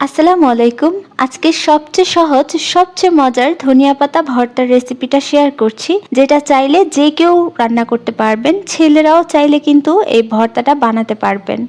আসসালামু আলাইকুম। আজকে সবচেয়ে সহজ, সবচেয়ে মজার ধনিয়া পাতা ভর্তার রেসিপিটা শেয়ার করছি, যেটা চাইলে যে কেউ রান্না করতে পারবেন, ছেলেরাও চাইলে কিন্তু এই ভর্তাটা বানাতে পারবেন।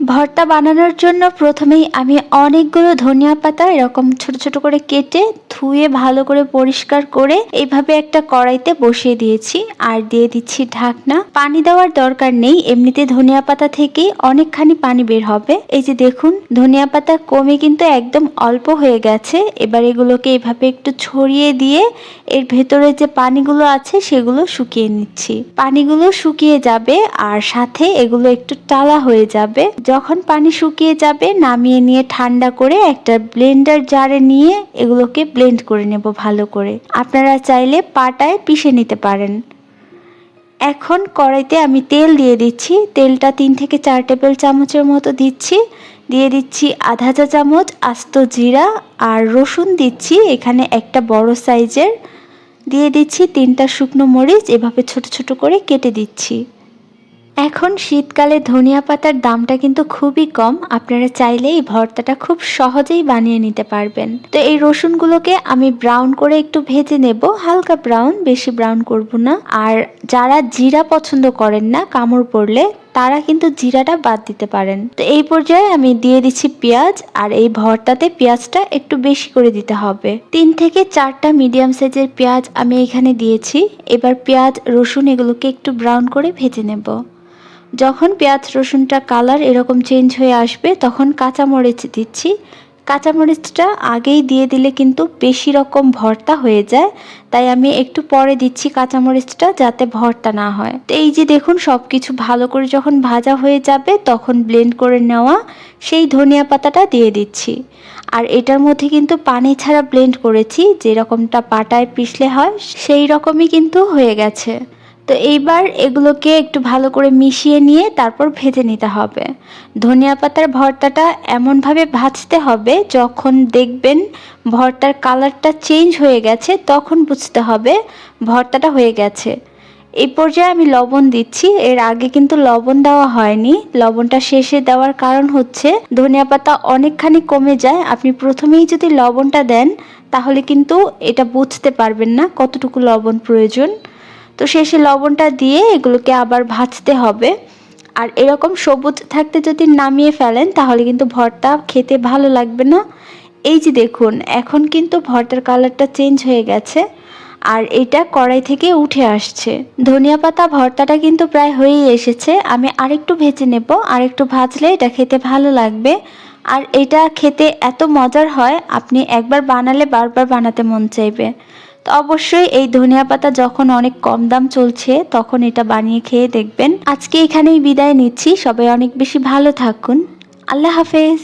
ভর্তা বানানোর জন্য প্রথমেই আমি অনেকগুলো ধনিয়া পাতা এরকম ছোট ছোট করে কেটে ধুয়ে ভালো করে পরিষ্কার করে এইভাবে একটা কড়াইতে বসিয়ে দিয়েছি। আর দিয়ে দিচ্ছি ঢাকনা। পানি দেওয়ার দরকার নেই। এমনিতে ধনিয়া পাতা থেকেই অনেকখানি পানি বের হবে। এই যে দেখুন, ধনিয়া পাতা কমে কিন্তু একদম অল্প হয়ে গেছে। এবার এগুলোকে এইভাবে একটু ছড়িয়ে দিয়ে এর ভেতরে যে পানিগুলো আছে, সেগুলো শুকিয়ে নিচ্ছি। পানিগুলো শুকিয়ে যাবে আর সাথে এগুলো একটু টালা হয়ে যাবে। যখন পানি শুকিয়ে যাবে, নামিয়ে নিয়ে ঠান্ডা করে একটা ব্লেন্ডার জারে নিয়ে এগুলোকে ব্লেন্ড করে নেব ভালো করে। আপনারা চাইলে পাটায় পিষে নিতে পারেন। এখন কড়াইতে আমি তেল দিয়ে দিচ্ছি। তেলটা তিন থেকে চার টেবিল চামচের মতো দিচ্ছি। দিয়ে দিচ্ছি আধা চা চামচ আস্ত জিরা আর রসুন দিচ্ছি, এখানে একটা বড় সাইজের। দিয়ে দিচ্ছি তিনটা শুকনো মরিচ, এভাবে ছোট ছোট করে কেটে দিচ্ছি। এখন শীতকালে ধনিয়া পাতার দামটা কিন্তু খুবই কম। আপনারা চাইলে এই ভর্তাটা খুব সহজেই বানিয়ে নিতে পারবেন। তো এই রসুনগুলোকে আমি ব্রাউন করে একটু ভেজে নেব। হালকা ব্রাউন, বেশি ব্রাউন করব না। আর যারা জিরা পছন্দ করেন না, কামড় পড়লে তারা কিন্তু জিরাটা বাদ দিতে পারেন। তো এই পর্যায়ে আমি দিয়ে দিচ্ছি পেঁয়াজ, আর এই ভর্তাতে পেঁয়াজটা একটু বেশি করে দিতে হবে। তিন থেকে চারটা মিডিয়াম সাইজের পেঁয়াজ আমি এখানে দিয়েছি। এবার পেঁয়াজ, রসুন এগুলোকে একটু ব্রাউন করে ভেজে নেব। যখন পেঁয়াজ, রসুনটা কালার এরকম চেঞ্জ হয়ে আসবে, তখন কাঁচামরিচ দিচ্ছি। কাঁচামরিচটা আগেই দিয়ে দিলে কিন্তু বেশি রকম ভর্তা হয়ে যায়, তাই আমি একটু পরে দিচ্ছি কাঁচামরিচটা যাতে ভর্তা না হয়। তো এই যে দেখুন সব কিছু ভালো করে যখন ভাজা হয়ে যাবে, তখন ব্লেন্ড করে নেওয়া সেই ধনিয়া পাতাটা দিয়ে দিচ্ছি। আর এটার মধ্যে কিন্তু পানি ছাড়া ব্লেন্ড করেছি, যেরকমটা পাটায় পিষলে হয়, সেই রকমই কিন্তু হয়ে গেছে। তো এইবার এগুলোকে একটু ভালো করে মিশিয়ে নিয়ে তারপর ভেজে নিতে হবে। ধনিয়া পাতার ভর্তাটা এমনভাবে ভাজতে হবে, যখন দেখবেন ভর্তার কালারটা চেঞ্জ হয়ে গেছে, তখন বুঝতে হবে ভর্তাটা হয়ে গেছে। এই পর্যায়ে আমি লবণ দিচ্ছি, এর আগে কিন্তু লবণ দেওয়া হয়নি। লবণটা শেষে দেওয়ার কারণ হচ্ছে, ধনিয়া পাতা অনেকখানি কমে যায়। আপনি প্রথমেই যদি লবণটা দেন, তাহলে কিন্তু এটা বুঝতে পারবেন না কতটুকু লবণ প্রয়োজন। তো শেষে লবণটা দিয়ে এগুলোকে আবার ভাজতে হবে। আর এরকম সবুজ থাকতে যদি নামিয়ে ফেলেন, তাহলে কিন্তু ভর্তা খেতে ভালো লাগবে না। এই যে দেখুন, এখন কিন্তু ভর্তার কালারটা চেঞ্জ হয়ে গেছে। আর এটা কড়াই থেকে উঠে আসছে। ধনিয়া পাতা ভর্তাটা কিন্তু প্রায় হয়েই এসেছে। আমি আরেকটু ভেজে নেব, আরেকটু ভাজলে এটা খেতে ভালো লাগবে। আর এটা খেতে এত মজার হয়, আপনি একবার বানালে বারবার বানাতে মন চাইবে। তো অবশ্যই এই ধনিয়া পাতা যখন অনেক কম দাম চলছে, তখন এটা বানিয়ে খেয়ে দেখবেন। আজকে এখানেই বিদায় নিচ্ছি। সবাই অনেক বেশি ভালো থাকুন। আল্লাহ হাফেজ।